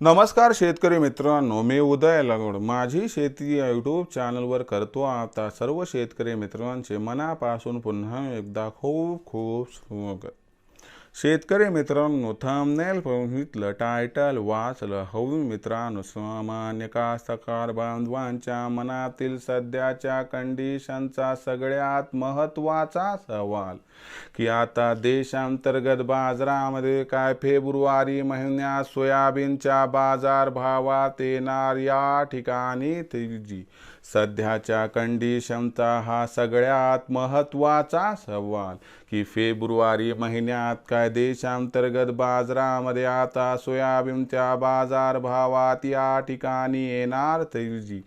नमस्कार शेतकरी मित्रांनो मी उदय लागवड माझी शेती या यूट्यूब चॅनलवर करतो आता सर्व शेतकरी मित्रांचे मनापासून पुन्हा एकदा खूप खूप स्वागत. शेतकरी मित्रांनो थंबनेल बघितलं टायटल वाचलं. हवी मित्रांनो सामान्य कास्तकार बांधवांच्या मनातील सध्याच्या कंडिशनचा सगळ्यात महत्त्वाचा सवाल की आता देशांतर्गत बाजारामध्ये काय फेब्रुवारी महिन्यात सोयाबीनच्या बाजार भावात येणार या ठिकाणी तेजी? सध्याच्या कंडिशनचा हा सगळ्यात महत्त्वाचा सवाल की फेब्रुवारी महिन्यात काय देशांतर्गत बाजारामध्ये आता सोयाबीनच्या बाजार भावात या ठिकाणी येणार तेजी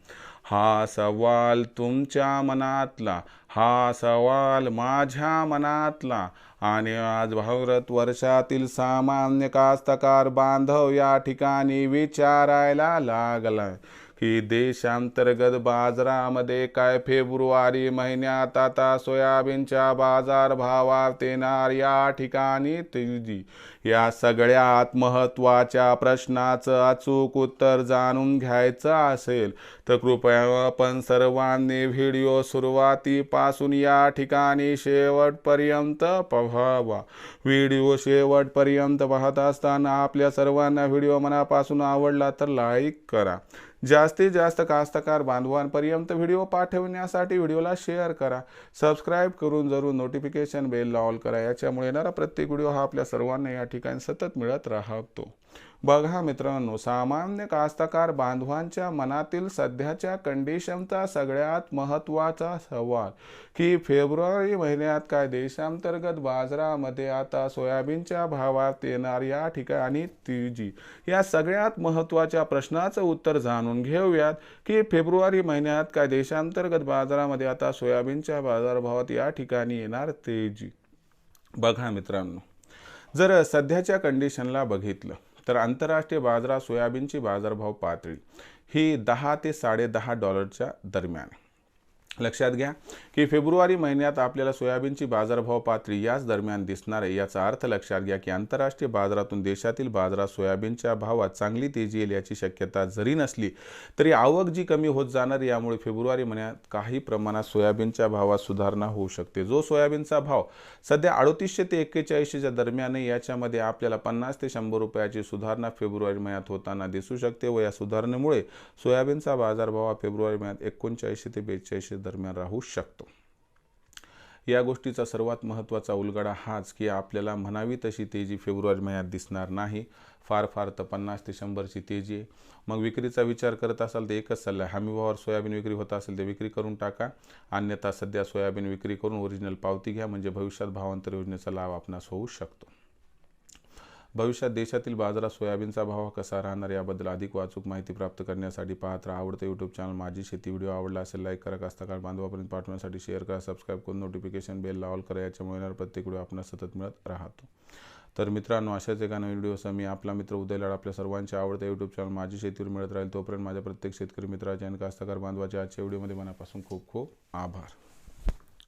हा सवाल तुमच्या मनातला. हा सवाल माझ्या मनातला. आणि आज भारत वर्षातील सामान्य कास्तकार बांधव या ठिकाणी विचारायला लागलाय की देशांतर्गत बाजारामध्ये काय फेब्रुवारी महिन्यात आता सोयाबीनच्या बाजार भावात येणार या ठिकाणी तेजी? या सगळ्यात महत्त्वाच्या प्रश्नाचं अचूक उत्तर जाणून घ्यायचं असेल तर कृपया आपण सर्वांनी व्हिडिओ सुरुवाती पासून या ठिकाणी शेवटपर्यंत पहावा. व्हिडिओ शेवटपर्यंत पाहत असताना आपल्या सर्वांना व्हिडिओ मनापासून आवडला तर लाईक करा. जास्तीत जास्त कास्तकार बांधवांपर्यंत व्हिडिओ पाठवण्यासाठी व्हिडिओला शेअर करा. सबस्क्राईब करून जरूर नोटिफिकेशन बेलला ऑल करा. याच्यामुळे येणारा प्रत्येक व्हिडिओ हा आपल्या सर्वांना या ठिकाणी सतत मिळत राहतो. बघा मित्रांनो सामान्य कास्तकार बांधवांच्या मनातील सध्याच्या कंडिशनचा सगळ्यात महत्त्वाचा सवाल की फेब्रुवारी महिन्यात काय देशांतर्गत बाजारामध्ये आता सोयाबीनच्या भावात येणार या ठिकाणी तिजी? या सगळ्यात महत्त्वाच्या प्रश्नाचं उत्तर जाणून घेऊयात की फेब्रुवारी महिन्यात काय देशांतर्गत बाजारामध्ये आता सोयाबीनच्या बाजारभावात या ठिकाणी येणार तेजी बघा मित्रांनो जर सध्याच्या कंडिशनला बघितलं तर आंतरराष्ट्रीय बाजारात सोयाबीनची बाजारभाव पातळी ही दहा ते साडेदहा डॉलरच्या दरम्यान आहे. लक्षात घ्या की फेब्रुवारी महिन्यात आपल्याला सोयाबीनची बाजारभाव पातळी याच दरम्यान दिसणार आहे. याचा अर्थ लक्षात घ्या की आंतरराष्ट्रीय बाजारातून देशातील बाजारात सोयाबीनच्या भावात चांगली तेजी येईल याची शक्यता जरी नसली तरी आवक जी कमी होत जाणार यामुळे फेब्रुवारी महिन्यात काही प्रमाणात सोयाबीनच्या भावात सुधारणा होऊ शकते. जो सोयाबीनचा भाव सध्या अडतीसशे ते एक्केचाळीसशेच्या दरम्यान आहे याच्यामध्ये आपल्याला पन्नास ते शंभर रुपयाची सुधारणा फेब्रुवारी महिन्यात होताना दिसू शकते व या सुधारणेमुळे सोयाबीनचा बाजारभाव हा फेब्रुवारी महिन्यात एकोणचाळीसशे ते बेचाळीसशे दरम्यान राहू शकतो. या गोष्टीचा सर्वात महत्त्वाचा उलगडा हाच की आपल्याला म्हणावी तशी तेजी फेब्रुवारी महिन्यात दिसणार नाही. फार फार तर पन्नास ते शंभरची तेजी आहे. मग विक्रीचा विचार करत असाल तर एकच सल्ला आहे. हमीभावावर सोयाबीन विक्री होत असेल तर विक्री करून टाका. अन्यथा सध्या सोयाबीन विक्री करून ओरिजिनल पावती घ्या. म्हणजे भविष्यात भावांतर योजनेचा लाभ आपणास होऊ शकतो. भविष्यात देशातील बाजारात सोयाबीनचा भाव कसा राहणार याबद्दल अधिक वाचूक माहिती प्राप्त करण्यासाठी पाहत राहा. आवडतं यूट्यूब चॅनल माझी शेती व्हिडिओ आवडला असेल लाईक करा. कास्तकार बांधवापर्यंत पाठवण्यासाठी शेअर करा. सबस्क्राईब करून नोटिफिकेशन बेल लावल करा. याच्यामुळे येणार प्रत्येक व्हिडिओ आपणास सतत मिळत राहतो. तर मित्रांनो अशाच एका नवीन व्हिडिओसह मी आपला मित्र उदय लाड आपल्या सर्वांच्या आवडत्या यूट्यूब चॅनल माझी शेतीवर मिळत राहील तोपर्यंत माझ्या प्रत्येक शेतकरी मित्राचे आणि कास्तकार बांधवाच्या आजच्या व्हिडिओमध्ये मनापासून खूप खूप आभार.